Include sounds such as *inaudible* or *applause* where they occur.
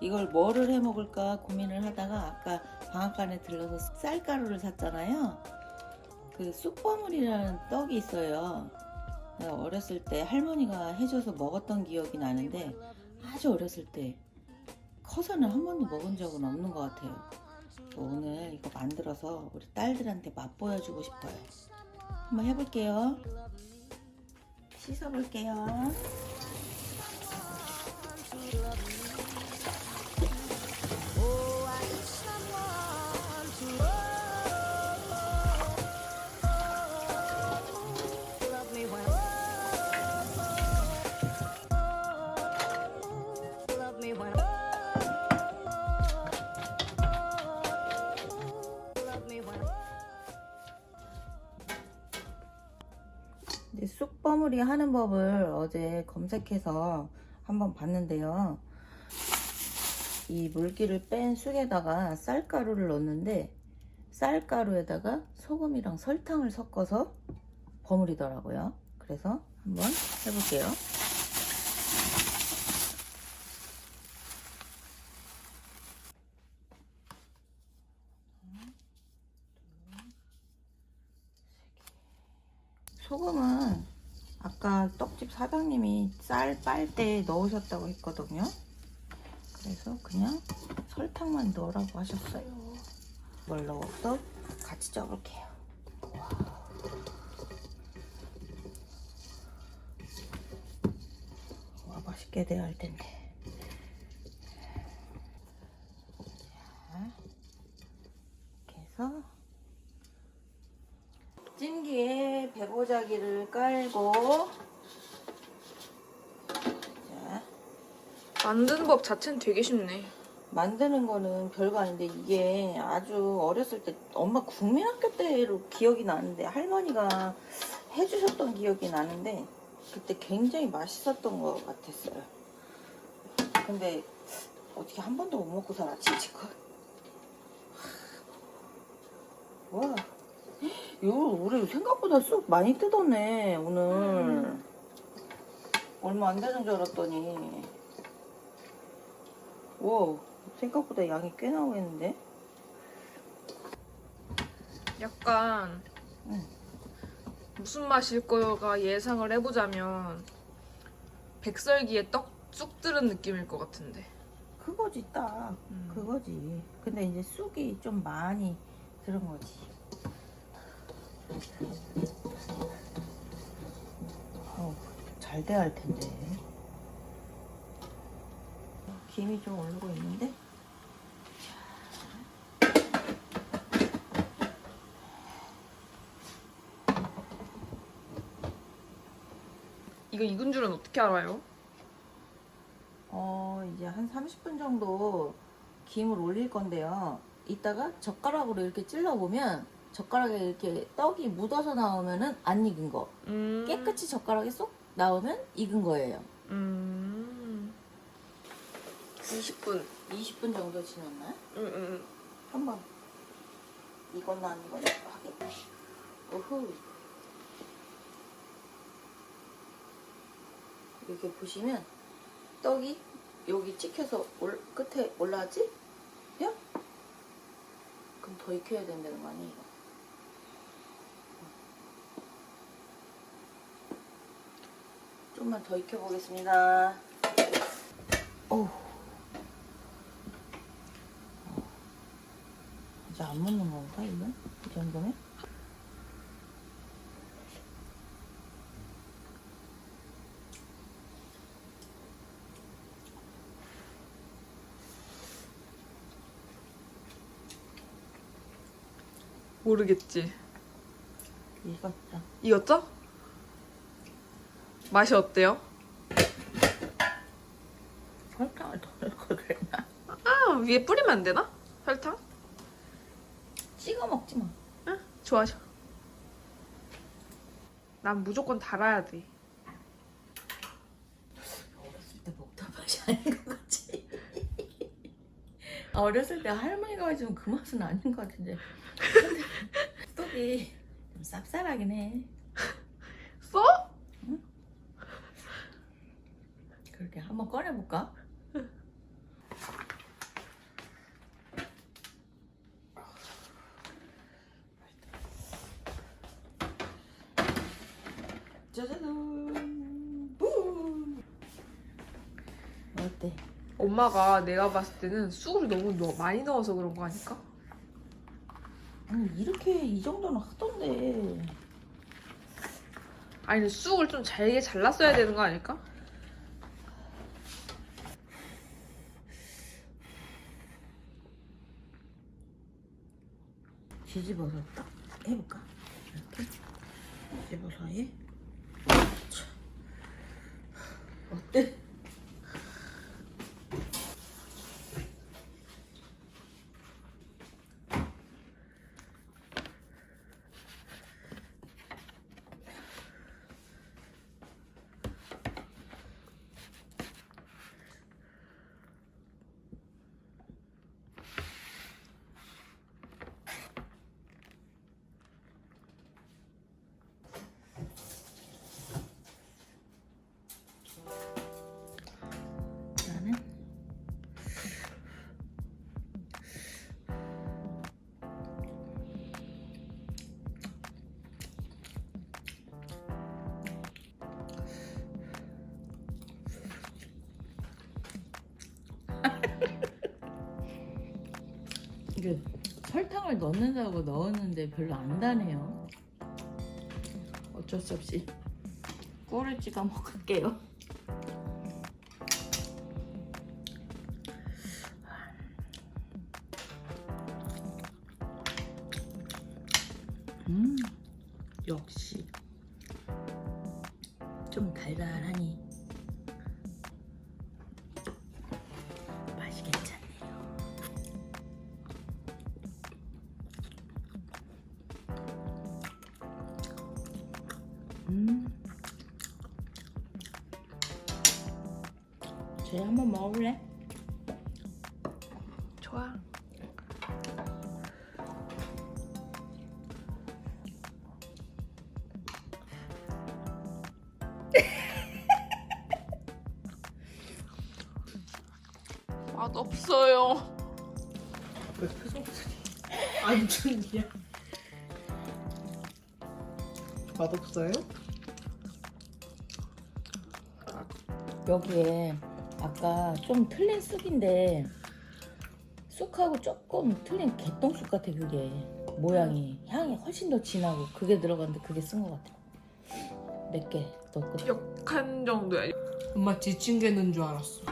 이걸 뭐를 해 먹을까 고민을 하다가 아까 방앗간에 들러서 쌀가루를 샀잖아요. 그 쑥버물이라는 떡이 있어요. 어렸을 때 할머니가 해줘서 먹었던 기억이 나는데 아주 어렸을 때 커서는 한 번도 먹은 적은 없는 것 같아요. 오늘 이거 만들어서 우리 딸들한테 맛보여주고 싶어요. 한번 해볼게요. 씻어볼게요. 쑥 버무리 하는 법을 어제 검색해서 한번 봤는데요. 이 물기를 뺀 쑥에다가 쌀가루를 넣는데 쌀가루에다가 소금이랑 설탕을 섞어서 버무리더라고요. 그래서 한번 해볼게요. 소금은 아까 떡집 사장님이 쌀 빨 때 넣으셨다고 했거든요. 그래서 그냥 설탕만 넣으라고 하셨어요. 뭘 넣어서 같이 쪄볼게요. 와 맛있게 돼야 할 텐데. 자, 이렇게 해서 찜기에 배보자기를 깔고 자 만드는 법 자체는 되게 쉽네. 만드는 거는 별거 아닌데 이게 아주 어렸을 때 엄마 국민학교 때로 기억이 나는데 할머니가 해주셨던 기억이 나는데 그때 굉장히 맛있었던 것 같았어요. 근데 어떻게 한 번도 못 먹고 살았지 지금? 와, 이거 우리 생각보다 쑥 많이 뜯었네 오늘. 얼마 안 되는 줄 알았더니. 와, 생각보다 양이 꽤 나오겠는데? 약간 응. 무슨 맛일 거가 예상을 해보자면 백설기에 떡 쑥 들은 느낌일 것 같은데. 그거지 딱 음. 그거지 근데 이제 쑥이 좀 많이 들은 거지 어, 잘 돼야 할 텐데. 김이 좀 오르고 있는데? 이거 익은 줄은 어떻게 알아요? 어 이제 한 30분 정도 김을 올릴 건데요. 이따가 젓가락으로 이렇게 찔러보면 젓가락에 이렇게 떡이 묻어서 나오면은 안 익은 거 음. 깨끗이 젓가락에 쏙 나오면 익은 거예요. 음. 20분. 20분 정도 지났나요? 응, 응, 응. 한번 익었나 안 익었나 하겠다. 오후. 이렇게 보시면 떡이 여기 찍혀서 올, 끝에 올라왔지? 야? 그럼 더 익혀야 된다는 거 아니에요? 좀만 더 익혀보겠습니다. 오. 이제 안 먹는 건가, 이건? 이 정도면? 모르겠지. 익었다. 익었죠? 맛이 어때요? 설탕을 더 넣을 걸 그랬나? 아, 위에 뿌리면 안 되나? 설탕? 찍어 먹지 마. 응, 좋아, 좋아. 난 무조건 달아야 돼. 어렸을 때 먹던 맛이 아닌 것 같지? 어렸을 때 할머니가 해주면 그 맛은 아닌 것 같은데. 근데 *laughs* 떡이 좀 쌉쌀하긴 해. 한번 꺼내볼까? 짜잔! 뿜! 어때? 엄마가 내가 봤을 때는 쑥을 너무 넣- 많이 넣어서 그런 거 아닐까? 아니 이렇게 이 정도는 하던데 아니 쑥을 좀 잘게 잘랐어야 되는 거 아닐까? 뒤집어서 딱 해볼까? 이렇게 뒤집어서 해. 자. 어때? 설탕을 넣는다고 넣었는데 별로 안 다네요. 어쩔 수 없이 꿀을 찍어 먹을게요. 음, 역시 좀 달달하니 음, 쟤 한번 먹어볼래? 좋아. 맛 없어요. 왜 표정 안 좋냐? 맛없어요? 여기에 아까 좀 틀린 쑥인데 쑥하고 조금 틀린 개똥쑥 같아 그게 모양이 향이 훨씬 더 진하고 그게 들어갔는데 그게 쓴 것 같아 몇 개 넣었거든 역한 정도야. 엄마 지친 개는 줄 알았어.